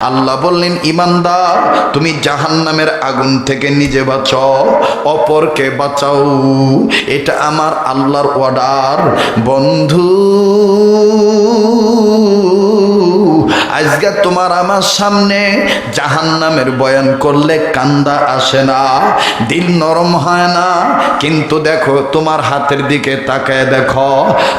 আল্লাহ বললেন, ইমানদার, তুমি জাহান্নামের আগুন থেকে নিজে বাঁচাও, অপরকে বাঁচাও। এটা আমার আল্লাহর অর্ডার বন্ধু। আজকে তোমার আমার সামনে জাহান্নামের বয়ান করলে কান্দা আসে না, দিল নরম হয় না। কিন্তু দেখো, তোমার হাতের দিকে তাকায় দেখো,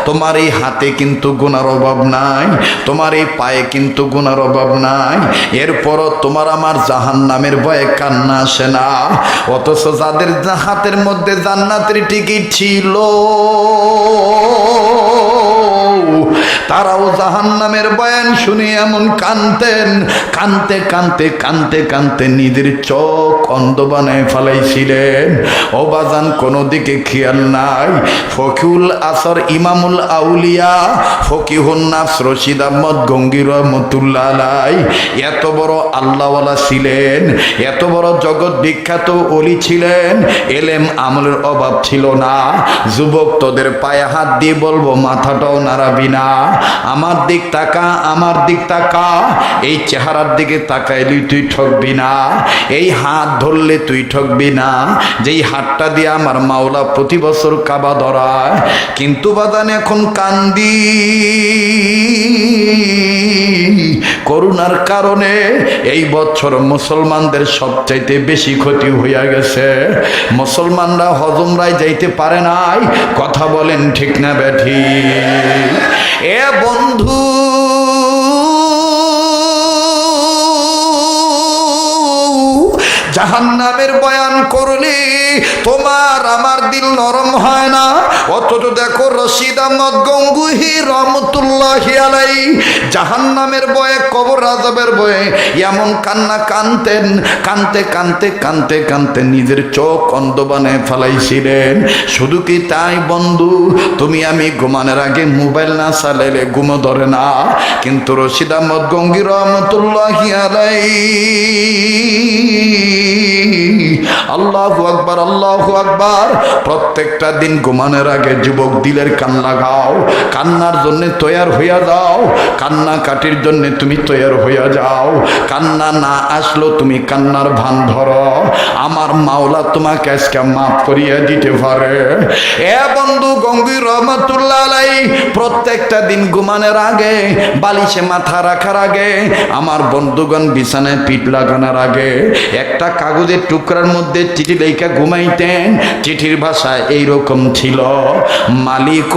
তোমার এই হাতে কিন্তু গুণার অভাব নাই, তোমার এই পায়ে কিন্তু গুণার অভাব নাই। এরপরও তোমার আমার জাহান নামের কান্না আসে না। অথচ যাদের হাতের মধ্যে জান্নাতের টিকিট ছিল তারাও জাহান নামের বয়ান শুনে এমন কানতেন, কানতে কানতে কানতে কানতে নিজের চোখ অন্ধ বানায় ফেলাইছিলেন। ও বাজান কোনো দিকে খেয়াল নাই। ফকিউল আসর ইমামুল আউলিয়া, ফকিহুন নাস রশিদ আহমদ গঙ্গির রহমতুল্লাহ এত বড় আল্লাহওয়ালা ছিলেন, এত বড় জগৎ বিখ্যাত অলি ছিলেন। এলেম আমলের অভাব ছিল না। যুবক তোদের পায়ে হাত দিয়ে বলব, মাথাটাও নাড়াবি না। আমার দিক তাকা, আমার দিক তাকা। এই চেহারার দিকে তাকাইলি তুই ঠকবি না। এই হাত ধরলে তুই ঠকবি না। যেই হাতটা দিয়ে আমার মাওলা প্রতি বছর কাবা ধরায়, কিন্তু বাদান এখন কান্দি। করুণার কারণে এই বছর মুসলমানদের সবচাইতে বেশি ক্ষতি হইয়া গেছে। মুসলমানরা হজমরায় যাইতে পারে নাই। কথা বলেন ঠিক না ব্যাঠি বন্ধু জাহান্নামের বয়ান করলে, তোমার আমার দিল নরম হয় না। অথচ দেখো রশিদ আহমদ গঙ্গুহি রহমতুল্লাহ জাহান্নামের বয়ে, কবর রাজবের বয়ে এমন কান্না কানতেন, কানতে কানতে কানতে কানতে নিজের চোখ অন্ধ বানায় ফেলাইছিলেন। শুধু কি তাই বন্ধু, তুমি আমি ঘুমানোর আগে মোবাইল না চালাইলে ঘুমো ধরে না। কিন্তু রশিদ আহমদ গঙ্গি রহমতুল্লাহ আলাই আল্লাহ আকবার আল্লাহ আকবার। প্রত্যেকটা দিন ঘুমানোর আগে যুবক দিলের কান লাগাও কান্নার জন্য তৈয়ার হইয়া যাও, কান্না কাটির জন্য তুমি তৈয়ার হইয়া যাও, কান্না না আসলো তুমি কান্নার ভান ধরো। আমার মাওলা তোমাকে আজকে মাফ করিয়া দিতে পারে। এ বন্ধু গঙ্গির রহমতুল্লাহ আলাই প্রত্যেকটা দিন ঘুমানোর আগে, বালিশে মাথা রাখার আগে, আমার বন্ধুগণ বিছানায় পিঠ লাগানোর আগে, একটা কাগজের টুকরার মধ্যে চিঠি লেখা ঘুমাইতেন। চিঠির ভাষা এইরকম ছিল, মালিক,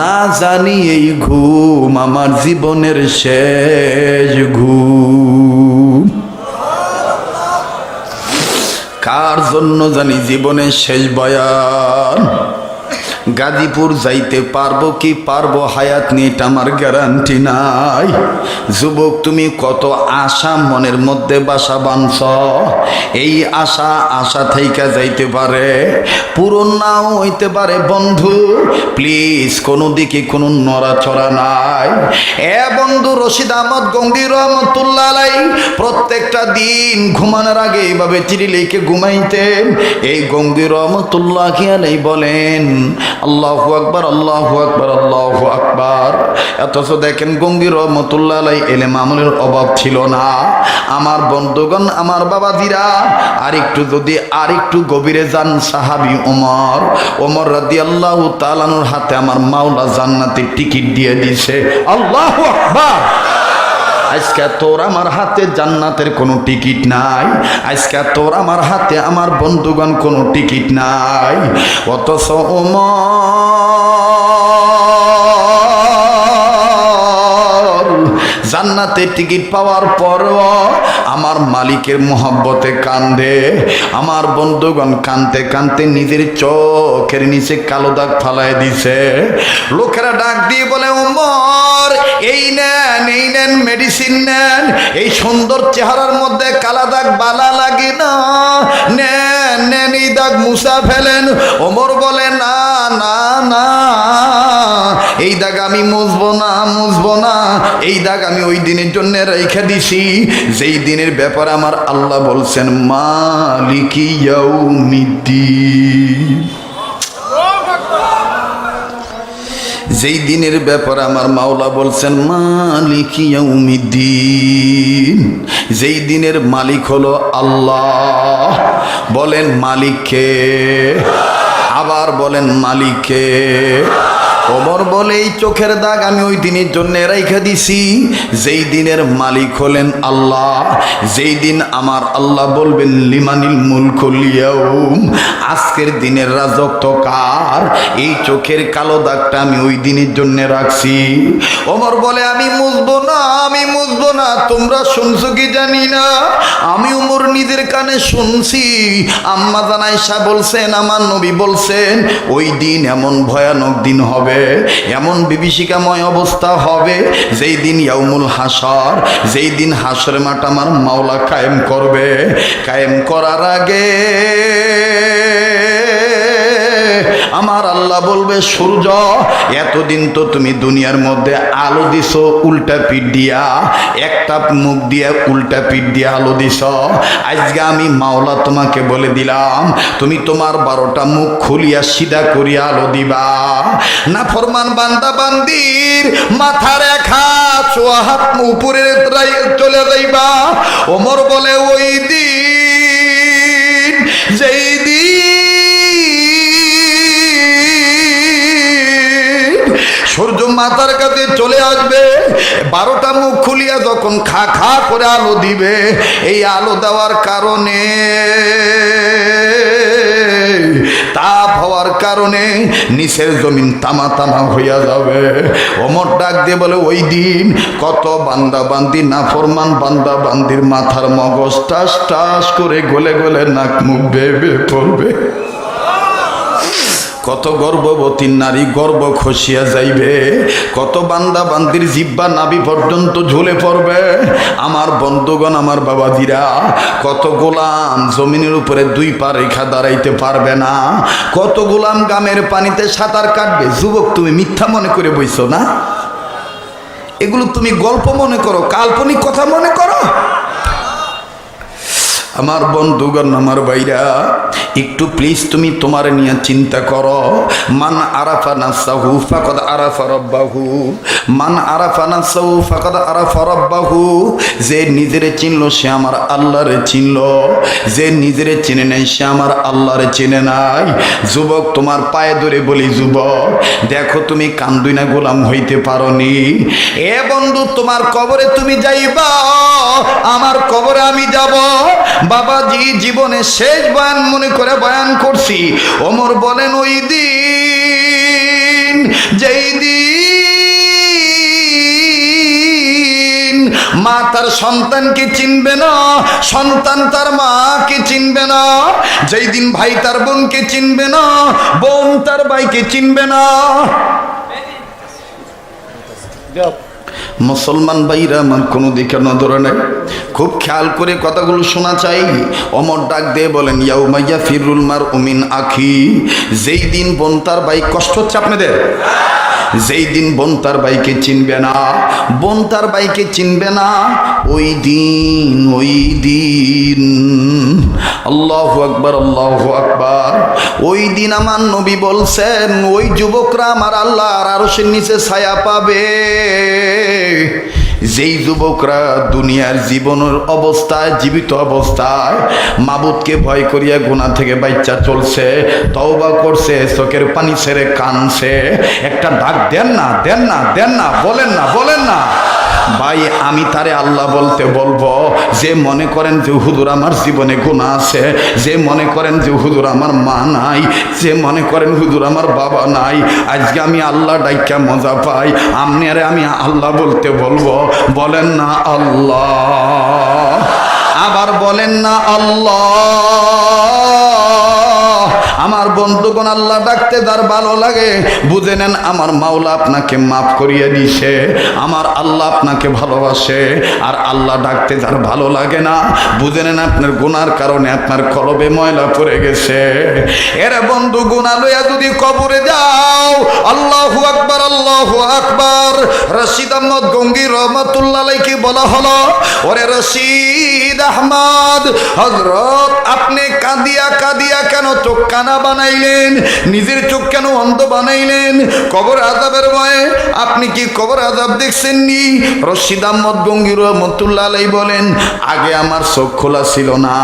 না জানি এই ঘুম আমার জীবনের শেষ ঘুম। কার জন্য জানি জীবনের শেষ বয়ান? গাজীপুর যাইতে পারব কি পারব? হায়াত নিয়ে আমার গ্যারান্টি নাই। যুবক, তুমি কত আশা মনের মধ্যে বাসা বাঁধছ? এই আশা আশা থেকে যাইতে পারে, পূরণ নাও হইতে পারে বন্ধু। প্লিজ, কোনো দিকে কোনো নড়াচড়া নাই। এ বন্ধু রশিদ আহমদ গঙ্গির রহমতুল্লাহ প্রত্যেকটা দিন ঘুমানোর আগে এইভাবে লিখে ঘুমাইতেন। এই গঙ্গির রহমতুল্লাহ আলাই বলেন আল্লাহ আকবার আল্লাহ আকবার আল্লাহ আকবার। অথচ দেখেন গঙ্গির রহমতুল্লাহ এলে মামুনের অভাব ছিল না। আমার বন্ধুগণ, আমার বাবাজিরা আর একটু যদি আর একটু গভীরে যান সাহাবি ওমর। ওমর রাদি আল্লাহ তালানুর হাতে আমার মাওলা জান্নাতের টিকিট দিয়ে দিছে আল্লাহ আকবার! আজকে তোর আমার হাতে জান্নাতের কোনো টিকিট নাই। আজকে তোর আমার হাতে আমার বন্ধুগণ কোনো টিকিট নাই। অথচ ওমর জান্নাতে টিকিট পাওয়ার পরও আমার মালিকের মোহব্বতে কান্দে, আমার বন্ধুগণ কানতে কানতে নিজের চোখের নিচে কালো দাগ ফালাই দিছে। লোকেরা ডাক দিয়ে বলে, উমর, এই নেন এই নেন মেডিসিন নেন, এই সুন্দর চেহারার মধ্যে কালা দাগ বালা লাগে না, নেন। নেন এই দাগ মুসা ফেলেন। ওমর বলে, না না না, এই দাগ আমি মুসব না মুসব না। এই দাগ আমি ওই দিনের জন্য রেখে দিছি। যেই দিনের ব্যাপারে আমার আল্লাহ বলছেন, মালিকি যেই দিনের ব্যাপার আমার মাওলা বলছেন, মালিক ইয়াউমিদ্দিন। যেই দিনের মালিক হলো আল্লাহ। বলেন মালিককে আবার বলেন মালিককে ওমর বলে, এই চোখের দাগ আমি ওই দিনের জন্য রেখে দিছি। যেই দিনের মালিক হলেন আল্লাহ, যেই দিন আমার আল্লাহ বলবেন, লিমানিল মুলকুলিয়াউম আজকের দিনের রাজত্ব কার? এই চোখের কালো দাগটা আমি ওই দিনের জন্য রাখছি। ওমর বলে, আমি মুছবো না, আমি মুছবো না, তোমরা শুনছো কি জানি না? আমি ওমর নিজের কানে শুনছি। আম্মা জানাইশা বলছেন, আমার নবী বলছেন, ওই দিন এমন ভয়ানক দিন হবে এমন বিভীষিকাময় অবস্থা হবে যেই দিন ইয়ামুল হাসর যেই দিন হাসর মাঠ আমার মাওলা কায়েম করবে। কায়েম করার আগে আমার আল্লাহ বলবে, সূর্য, এতদিন তো তুমি দুনিয়ার মধ্যে আলো দিছ, উল্টা পিঠ দিয়া একটা মুখ দিয়ে উল্টা পিঠ দিয়ে আলো দিছ। আজকে আমি মাওলা তোমাকে বলে দিলাম, তুমি তোমার বারোটা মুখ খুলিয়া সিধা করিয়া আলো দিবা। না ফরমান বান্দা, বান্দির, মাথার এক হাত ছোয়া হাত উপরে চলে যাইবা। ওমর বলে, ওই দিন, যেই দিন মাথার কাছে চলে আসবে। বারোটা মুখ খুলিয়া যখন খা খা করে আলো দিবে, এই আলো দেওয়ার কারণে, তাপ হওয়ার কারণে নিচের জমিন তামা তামা হইয়া যাবে। অমর ডাক দিয়ে বলে, ওই দিন কত বান্দা বান্দি না ফরমান বান্দা বান্দির মাথার মগজ টাস টাস করে গলে গলে নাক মুখ বেবে পড়বে। কত গর্ভবতী নারী গর্ব খসিয়া যাইবে? কত বান্দা বান্দির জিব্বা নাবি পর্যন্ত ঝুলে পড়বে? আমার বন্ধুগণ, আমার বাবাজিরা, কত গোলাম জমিনের উপরে দুই পা রেখা দাঁড়াইতে পারবে না। কত গোলাম গামের পানিতে সাঁতার কাটবে? যুবক, তুমি মিথ্যা মনে করে বইছো না? এগুলো তুমি গল্প মনে করো, কাল্পনিক কথা মনে করো? আমার বন্ধুগণ, আমার ভাইরা, একটু প্লিজ তুমি তোমার নিয়ে চিন্তা করো। মান আরাফা নাসাহু ফাকাদ আরাফা রব্বাহু। মান আরাফা নাসাহু ফাকাদ আরাফা রব্বাহু। যে নিজেরে চিনলো, সে আমার আল্লাহরে চিনলো। যে নিজেরে চিনে নেই, সে আমার আল্লাহরে চিনে নাই। যুবক, তোমার পায়ে ধরে বলি, যুবক, দেখো তুমি কান্দুই না গোলাম হইতে পারোনি। এ বন্ধু, তোমার কবরে তুমি যাইবা। আমার কবরে আমি যাব। বাবাজি জীবনে শেষ বয়ান মনে করে বয়ান করছি। ওমর বলেন, ওই দিন, যেই দিন মা তার সন্তানকে চিনবে না, সন্তান তার মাকে চিনবে না, যেই দিন ভাই তার বোনকে চিনবে না, বোন তার ভাইকে চিনবে না। মুসলমান ভাইরা আমার কোনো দিকে নজরে নেই খুব খেয়াল করে কথাগুলো শোনা চাই। অমর ডাক দিয়ে বলেন, ইয়াউ মাইয়া ফিরুল মার উমিন আখি। যেই দিন বোন তার ভাই, কষ্ট হচ্ছে আপনাদের? যেই দিন বোন তার ভাইকে চিনবে না, বোন তার ভাইকে চিনবে না, ওই দিন ওই দিন। আল্লাহ আকবার আল্লাহ আকবার। ওই দিন আমার নবী বলছেন, ওই যুবকরা আমার আল্লাহ আর আরশের নিচে ছায়া পাবে। যেই যুবকরা দুনিয়ার জীবনের অবস্থায়, জীবিত অবস্থায় মাবুদকে ভয় করিয়া গুণা থেকে বাচ্চা চলছে, তওবা করছে, চোখের পানি ছেড়ে কানছে একটা ডাক দেন না দেন না দেন না, বলেন না বলেন না। ভাই, আমি তারে আল্লাহ বলতে বলব, যে মনে করেন যে হুদুর আমার জীবনে গুণা আছে, যে মনে করেন যে হুদুর আমার মা নাই, যে মনে করেন হুদুর আমার বাবা নাই, আজকে আমি আল্লাহ ডাইকা মজা পাই আমনি আরে আমি আল্লাহ বলতে বলব, বলেন না আল্লাহ। আবার বলেন না আল্লাহ। আমার বন্ধুগণ আল্লাহ ডাকতে তার ভালো লাগে, বুঝে নেন আমার মাওলা আপনাকে মাফ করিয়ে দিছে আমার আল্লাহ আপনাকে ভালোবাসে, আর আল্লাহ ডাকতে তার ভালো লাগে না, বুঝে নেন আপনার গুনার কারণে আপনার কলবে ময়লা পড়ে গেছে। এরা বন্ধু গুণা লইয়া যদি কবরে যাও, আল্লাহু আকবার আল্লাহু আকবার, রশিদ আহমদ গঙ্গি রহমতুল্লাহ কি বলা হলো, ওরে রশিদ আহমদ হজরত আপনি কাঁদিয়া কাঁদিয়া কেন চোখ কানা বানা বানাইলেন, নিজের চোখ কেন অন্ধ বানাইলেন? কবর আজাবের ভয়ে আপনি কি কবর আজাব দেখছেননি? রশিদ আহমদ গঙ্গির রহমতুল্লাহ আলাই বলেন, আগে আমার চোখ খোলা ছিল না।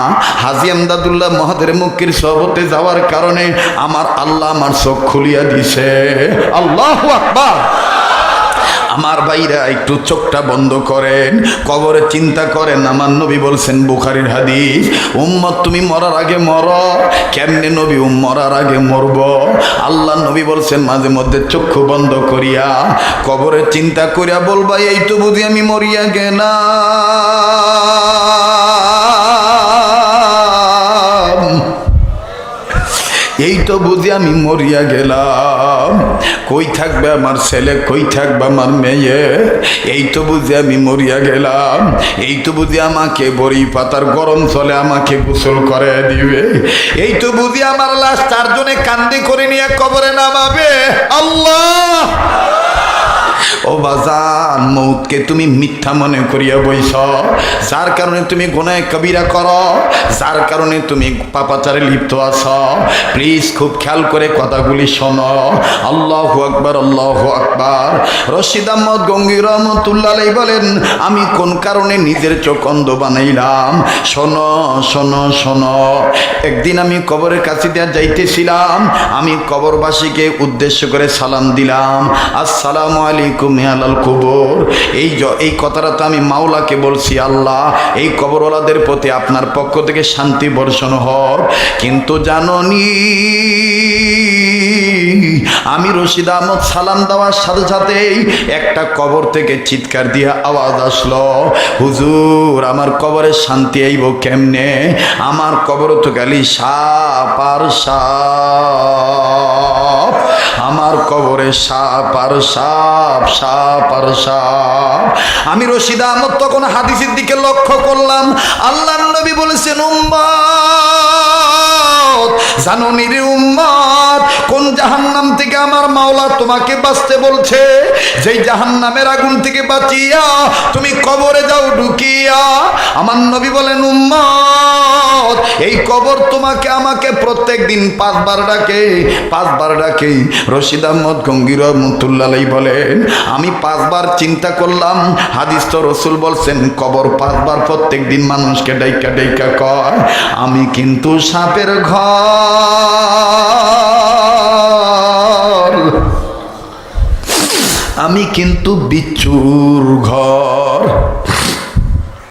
হাজি আমদাদুল্লাহ মহাদের মুক্তির সহবতে যাওয়ার কারণে আমার আল্লাহ আমার চোখ খুলিয়া দিছে। আল্লাহ আকবার। আমার ভাইরা একটু চোখটা বন্ধ করেন, কবরে চিন্তা করেন। আমার নবী বলছেন, বুখারির হাদিস, উম্মত, তুমি মরার আগে মর। কেমনে নবী উম মরার আগে মরব? আল্লাহ নবী বলছেন, মাঝে মধ্যে চক্ষু বন্ধ করিয়া, কবরে চিন্তা করিয়া বলবা, এই তো বুঝি আমি মরিয়া গেলাম এই তো বুঝি আমি মরিয়া গেলাম। কই থাকবে আমার ছেলে, কই থাকবে আমার মেয়ে? এই তো বুঝি আমি মরিয়া গেলাম। এই তো বুঝি আমাকে বড়ি পাতার গরম চলে আমাকে গোসল করে দিবে। এই তো বুঝি আমার লাশ চারজনে কান্দি করে নিয়ে কবরে নামাবে। আল্লাহ! ও বাজান মৌতকে তুমি মিথ্যা মনে করিয়া বইস যার কারণে তুমি গোনায় কবিরা কর, যার কারণে তুমি পাপাচারে লিপ্ত আছ। প্লিজ খুব খেয়াল করে কথাগুলি শোনো। আল্লাহ আকবার আল্লাহ আকবার। রশিদ আহমদ গঙ্গির রহমতুল্লাহ বলেন, আমি কোন কারণে নিজের চোখ অন্ধ বানাইলাম? শোনো শোনো শোনো। একদিন আমি কবরের কাছে দিয়া যাইতেছিলাম। আমি কবরবাসীকে উদ্দেশ্য করে সালাম দিলাম। আসসালামু আলাইকুম। আলাল কবর। এই এই কথাটা তো আমি মাওলাকে বলছি, আল্লাহ, এই কবরওয়ালাদের প্রতি আপনার পক্ষ থেকে শান্তি বর্ষণ হোক। কিন্তু জাননি, আমি রশিদ আহমদ সালাম দেওয়ার সাথে সাথেই একটা কবর থেকে চিৎকার দিয়ে আওয়াজ আসলো। হুজুর, আমার কবরে শান্তি আইব কেমনে? আমার কবর তো গালি সাপ আর সাপ। কবরে সাপ আর সাপ সাপ আর সাপ। আমি রশিদ আহমদ তখন হাদিসের দিকে লক্ষ্য করলাম। আল্লাহ নবী বলেছেন উম্মত? জানো নিরে উম্মত? কোন জাহান্নাম থেকে আমার মাওলা তোমাকে বাঁচতে বলছে? যেই জাহান্নামের আগুন থেকে বাঁচিয়া তুমি কবরে যাও ঢুকিয়া। আমার নবী বলেন, উম্মত, এই কবর তোমাকে আমাকে প্রত্যেক দিন পাঁচবার ডাকে পাঁচবার ডাকে। রশিদ আহমদ গঙ্গির বলেন, আমি পাঁচবার চিন্তা করলাম, হাদিস তো রসুল বলছেন, কবর পাঁচবার প্রত্যেক দিন মানুষকে ডাইকা ডাইকা কয়। আমি কিন্তু সাপের আমি কিন্তু বিচ্ছুর ঘর।